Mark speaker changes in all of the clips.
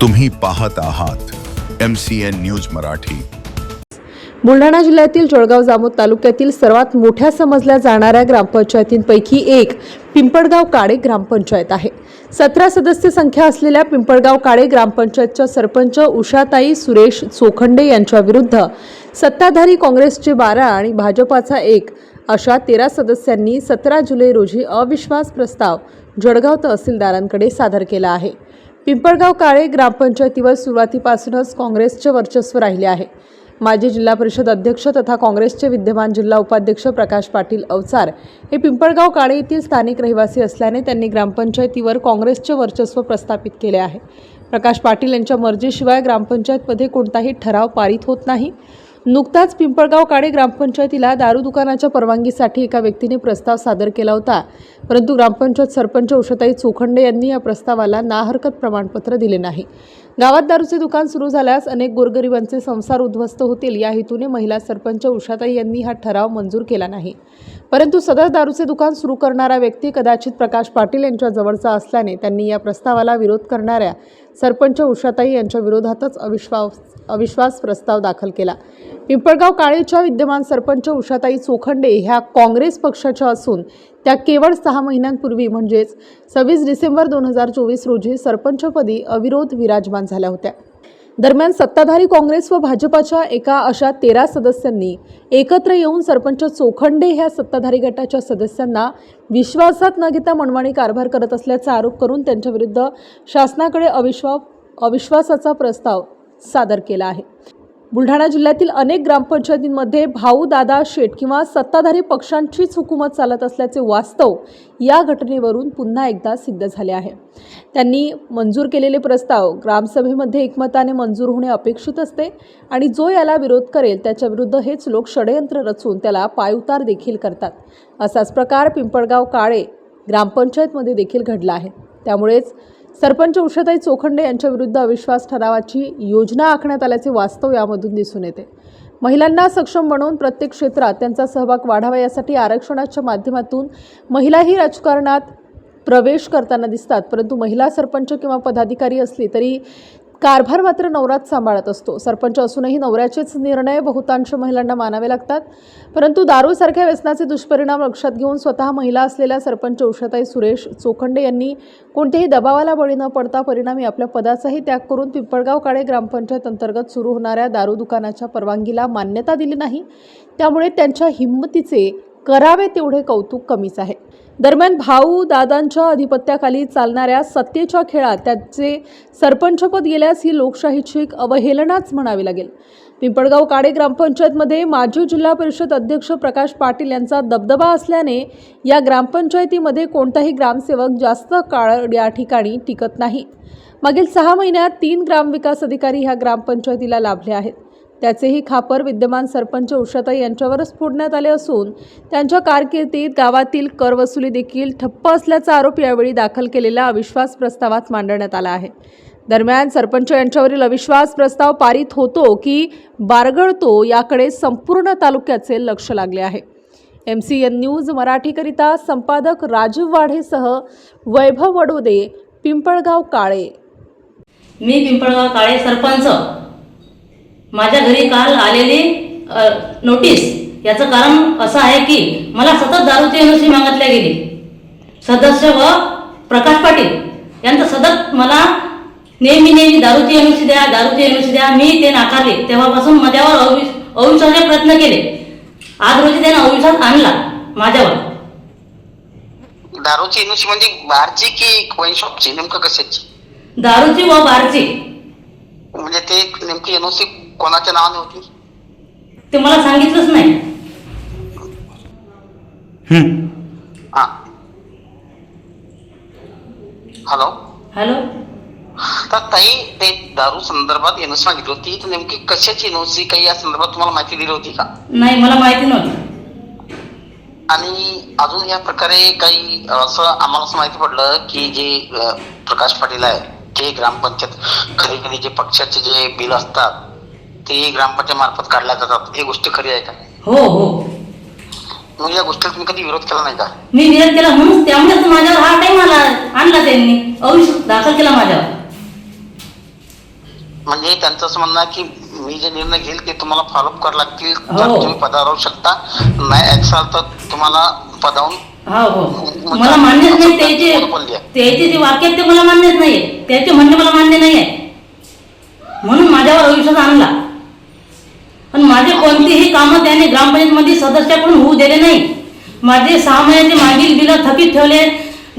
Speaker 1: तुम्ही पाहत आहात M C N news Marathi.
Speaker 2: Buldhana जिल्ह्यातील जळगाव जामोद तालुक्यातील सर्वात मोठ्या समजल्या जाणाऱ्या ग्रामपंचायतींपैकी एक पिंपळगाव काळे ग्रामपंचायत आहे. सतरा सदस्य संख्या असलेल्या पिंपळगाव काळे ग्रामपंचायतच्या सरपंच उषाताई सुरेश चोखंडे यांच्या विरुद्ध सत्ताधारी काँग्रेसचे बारा आणि भाजपाचा एक अशा तेरा सदस्यांनी सतरा जुलै रोजी अविश्वास प्रस्ताव जळगाव तहसीलदारांकडे सादर केला आहे. पिंपळगाव काळे ग्रामपंचायतीवर सुरुवातीपासूनच काँग्रेसचे वर्चस्व राहिले आहे. माजी जिल्हा परिषद अध्यक्ष तथा काँग्रेसचे विद्यमान जिल्हा उपाध्यक्ष प्रकाश पाटील अवचार हे पिंपळगाव काळे येथील स्थानिक रहिवासी असल्याने त्यांनी ग्रामपंचायतीवर काँग्रेसचे वर्चस्व प्रस्थापित केले आहे. प्रकाश पाटील यांच्या मर्जीशिवाय ग्रामपंचायतमध्ये कोणताही ठराव पारित होत नाही. नुकताच पिंपळगाव काडे ग्रामपंचायतीला दारू दुकानाच्या परवानगीसाठी एका व्यक्तीने प्रस्ताव सादर केला होता. परंतु ग्रामपंचायत सरपंच उषताई चोखंडे यांनी या प्रस्तावाला नाहरकत प्रमाणपत्र दिले नाही. गावात दारूचे दुकान सुरू झाल्यास अनेक गोरगरिबांचे संसार उद्ध्वस्त होतील या हेतूने महिला सरपंच उषाताई यांनी हा ठराव मंजूर केला नाही. परंतु सदर दारूचे दुकान सुरू करणारा व्यक्ती कदाचित प्रकाश पाटील यांच्या जवळचा असल्याने त्यांनी या प्रस्तावाला विरोध करणाऱ्या सरपंच उषाताई यांच्या विरोधातच अविश्वास अविश्वास प्रस्ताव दाखल केला. पिंपळगाव काळेच्या विद्यमान सरपंच उषाताई चोखंडे ह्या काँग्रेस पक्षाच्या असून त्या केवळ सहा महिन्यांपूर्वी म्हणजेच सव्वीस डिसेंबर दोन हजार चोवीस रोजी सरपंचपदी अविरोध विराजमान झाल्या होत्या. दरम्यान सत्ताधारी काँग्रेस व भाजपाच्या एका अशा तेरा सदस्यांनी एकत्र येऊन सरपंच चोखंडे ह्या सत्ताधारी गटाच्या सदस्यांना विश्वासात न घेता मनमाणी कारभार करत असल्याचा आरोप करून त्यांच्याविरुद्ध शासनाकडे अविश्वा अविश्वासाचा प्रस्ताव सादर केला आहे. बुलढाणा जिल्ह्यातील अनेक ग्रामपंचायतींमध्ये भाऊ दादा शेठ किंवा सत्ताधारी पक्षांचीच हुकूमत चालत असल्याचे वास्तव या घटनेवरून पुन्हा एकदा सिद्ध झाले आहे. त्यांनी मंजूर केलेले प्रस्ताव ग्रामसभेमध्ये एकमताने मंजूर होणे अपेक्षित असते आणि जो याला विरोध करेल त्याच्याविरुद्ध हेच लोक षडयंत्र रचून त्याला पायउतार देखील करतात. असाच प्रकार पिंपळगाव काळे ग्रामपंचायतमध्ये देखील घडला आहे. त्यामुळेच सरपंच उषाताई चोखंडे यांच्या विरुद्ध अविश्वास ठरावाची योजना आखण्यात आल्याचे वास्तव यामधून दिसून येते. महिलांना सक्षम बनवून प्रत्येक क्षेत्रात त्यांचा सहभाग वाढावा यासाठी आरक्षणाच्या माध्यमातून महिलाही राजकारणात प्रवेश करताना दिसतात. परंतु महिला सरपंच किंवा पदाधिकारी असली तरी कारभार मात्र नवराच सांभाळत असतो. सरपंच असूनही नवऱ्याचेच निर्णय बहुतांश महिलांना मानावे लागतात. परंतु दारूसारख्या व्यसनाचे दुष्परिणाम लक्षात घेऊन स्वतः महिला असलेल्या सरपंच उषाताई सुरेश चोखंडे यांनी कोणत्याही दबावाला बळी न पडता परिणामी आपल्या पदाचाही त्याग करून पिंपळगाव काळे ग्रामपंचायत अंतर्गत सुरू होणाऱ्या दारू दुकानाच्या परवानगीला मान्यता दिली नाही. त्यामुळे त्यांच्या हिंमतीचे करावे तेवढे कौतुक कमीच आहे. दरम्यान भाऊ दादांच्या अधिपत्याखाली चालणाऱ्या सत्तेच्या खेळात त्याचे सरपंचपद गेल्यास ही लोकशाहीची एक अवहेलनाच म्हणावी लागेल. पिंपळगाव काळे ग्रामपंचायतमध्ये माजी जिल्हा परिषद अध्यक्ष प्रकाश पाटील यांचा दबदबा असल्याने या ग्रामपंचायतीमध्ये कोणताही ग्रामसेवक जास्त काळ या ठिकाणी टिकत नाही. मागील सहा महिन्यात तीन ग्रामविकास अधिकारी ह्या ग्रामपंचायतीला लाभले आहेत. त्याचेही खापर विद्यमान सरपंच उषाताई यांच्यावरच फोडण्यात आले असून त्यांच्या कारकिर्दीत गावातील कर वसुली देखील ठप्प असल्याचा आरोप यावेळी दाखल केलेल्या अविश्वास प्रस्तावात मांडण्यात आला आहे. दरम्यान सरपंच यांच्यावरील अविश्वास प्रस्ताव पारित होतो की बारगळतो याकडे संपूर्ण तालुक्याचे लक्ष लागले आहे. एम सी एन न्यूज मराठीकरिता संपादक राजीव वाढेसह वैभव वडोदे पिंपळगाव काळे.
Speaker 3: मी पिंपळगाव काळे सरपंच. माझ्या घरी काल आलेली नोटीस याचं कारण असं आहे की मला सतत दारूची एनओसी मागितल्या गेली. सदस्य व प्रकाश पाटील यांचं सतत मला नेहमी नेहमी दारूची एनओसी द्या दारूची एनओसी द्या मी ते नाकारले. तेव्हापासून माझ्यावर अविश अविश्वासाचे प्रयत्न केले. आज रोजी त्यानं अविश्वास आणला माझ्यावर.
Speaker 4: दारूची एनओसी म्हणजे बारची की वाईन शॉपची नेमकं कशाची?
Speaker 3: दारूची व बारची.
Speaker 4: म्हणजे ते नेमकी एनओसी कोणाच्या नावाने होती?
Speaker 3: ते मला सांगितलंच नाही.
Speaker 4: हा. हॅलो
Speaker 3: हॅलो
Speaker 4: तर ताई ते दारू संदर्भात एनओसी मागितली होती. तर नेमकी कशाची एनओसी काही या संदर्भात तुम्हाला माहिती दिली होती का?
Speaker 3: नाही मला माहिती नव्हती.
Speaker 4: आणि अजून या प्रकारे काही असं आम्हाला असं माहिती पडलं की जे अं, प्रकाश पाटील आहे ते ग्रामपंचायत कधी कधी जे पक्षाचे जे बिल असतात ते ग्रामपंचायत मार्फत काढल्या जातात. ही गोष्ट खरी आहे का
Speaker 3: हो हो.
Speaker 4: मग या गोष्टीला तुम्ही कधी विरोध केला नाही का?
Speaker 3: मी विरोध केला म्हणून त्यामुळेच माझ्यावर हा टाइम आला आणला त्यांनी. अविश्वास दाखल केला माझ्यावर.
Speaker 4: म्हणजे त्यांचं असं म्हणणं आहे की मी जे निर्णय घेईल ते तुम्हाला फॉलोअप करावे लागतील.
Speaker 3: हो.
Speaker 4: तुम्ही पदावर राहू शकता. नाही ऐकसाल तर तुम्हाला पदावून
Speaker 3: हो हो. मला मान्यच नाही त्याचे त्याचे जे वाक्य आहेत ते मला मान्यच नाहीये. त्याचे म्हणणे मला मान्य नाही आहे म्हणून माझ्यावर अविश्वास आणला पण माझे कोणतीही कामं त्याने ग्रामपंचायतमध्ये सदस्याकडून होऊ दिले नाही. माझे सहा महिन्याचे मागील बिलं थकीत ठेवले.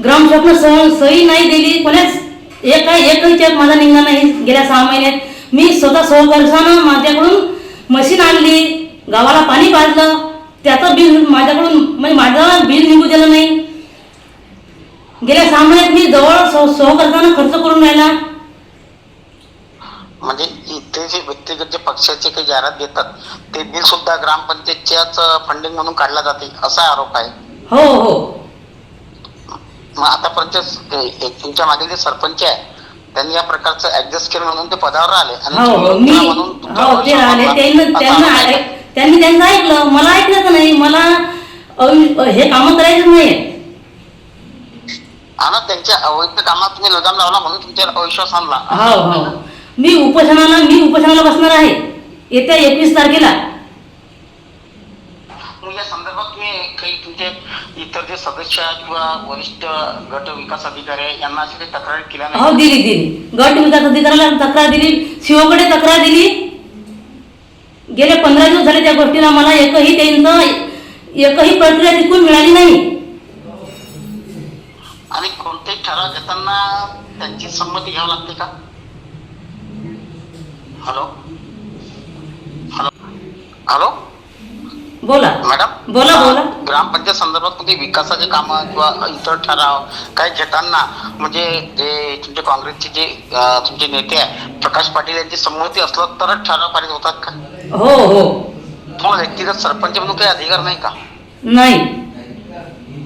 Speaker 3: ग्रामसेवकनं सह सही नाही दिली. कोणाच एक एकही चेक माझा निघणार नाही. गेल्या सहा महिन्यात मी स्वतः सहकर्षानं माझ्याकडून मशीन आणली. गावाला पाणी पाजलं. त्याचं बिल माझ्याकडून म्हणजे माझं बिल निघू दिलं नाही. गेल्या सहा महिन्यात मी जवळ सह सहकर्षानं खर्च करून राहिला.
Speaker 4: इथे जे व्यक्तिगत जे पक्षाचे काही जाहिरात देतात ते बिल सुद्धा ग्रामपंचायतच्याच फंडिंग म्हणून काढला जाते असा आरोप आहे.
Speaker 3: हो हो.
Speaker 4: मग आतापर्यंत तुमच्या मागे जे सरपंच आहे त्यांनी या प्रकारचं ऍडजस्ट केलं म्हणून ते पदावर आले.
Speaker 3: हो हो. मी हो ते त्यांना त्यांना ऐक- त्यांनी त्यांचं ऐकलं. मला ऐकलं नाही? मला अवि- हे कामं करायचंच नाही
Speaker 4: आणि त्यांच्या अवैध कामात तुम्ही लगाम लावला म्हणून तुमच्यावर अविश्वास आणला.
Speaker 3: हो हो. मी उपोषणाला मी उपोषणाला बसणार आहे. येत्या एकवीस तारखेला.
Speaker 4: या संदर्भात तुम्ही काही तुमचे इतर जे सदस्य आहेत किंवा वरिष्ठ गट विकास अधिकारी आहे यांना अशी काही तक्रार केल्या
Speaker 3: हो दिली दिली. गट विकास अधिकाऱ्याला तक्रार दिली. सीओकडे तक्रार दिली. गेले पंधरा दिवस झाले त्या गोष्टीला. मला एकही त्यांचं एकही प्रक्रिया तिथून मिळाली नाही.
Speaker 4: आणि कोणतेही ठराव घेताना त्यांची संमती घ्यावी लागते का? हॅलो? हॅलो? हॅलो?
Speaker 3: बोला.
Speaker 4: मॅडम?
Speaker 3: बोला, बोला.
Speaker 4: ग्रामपंचायत संदर्भात मध्ये विकासाचे कामं किंवा इतर ठराव काही घेताना म्हणजे जे तुमचे काँग्रेसचे जे अं, तुमचे नेते आहे प्रकाश पाटील यांची संमती असलं तरच ठराव पारित होतात का?
Speaker 3: हो हो.
Speaker 4: तुम्हाला व्यक्तिगत सरपंच म्हणून काही अधिकार नाही का?
Speaker 3: नाही.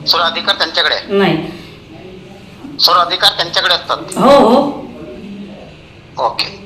Speaker 4: सर्व अधिकार त्यांच्याकडे आहे?
Speaker 3: नाही.
Speaker 4: सर्व अधिकार त्यांच्याकडे असतात?
Speaker 3: हो हो.
Speaker 4: ओके.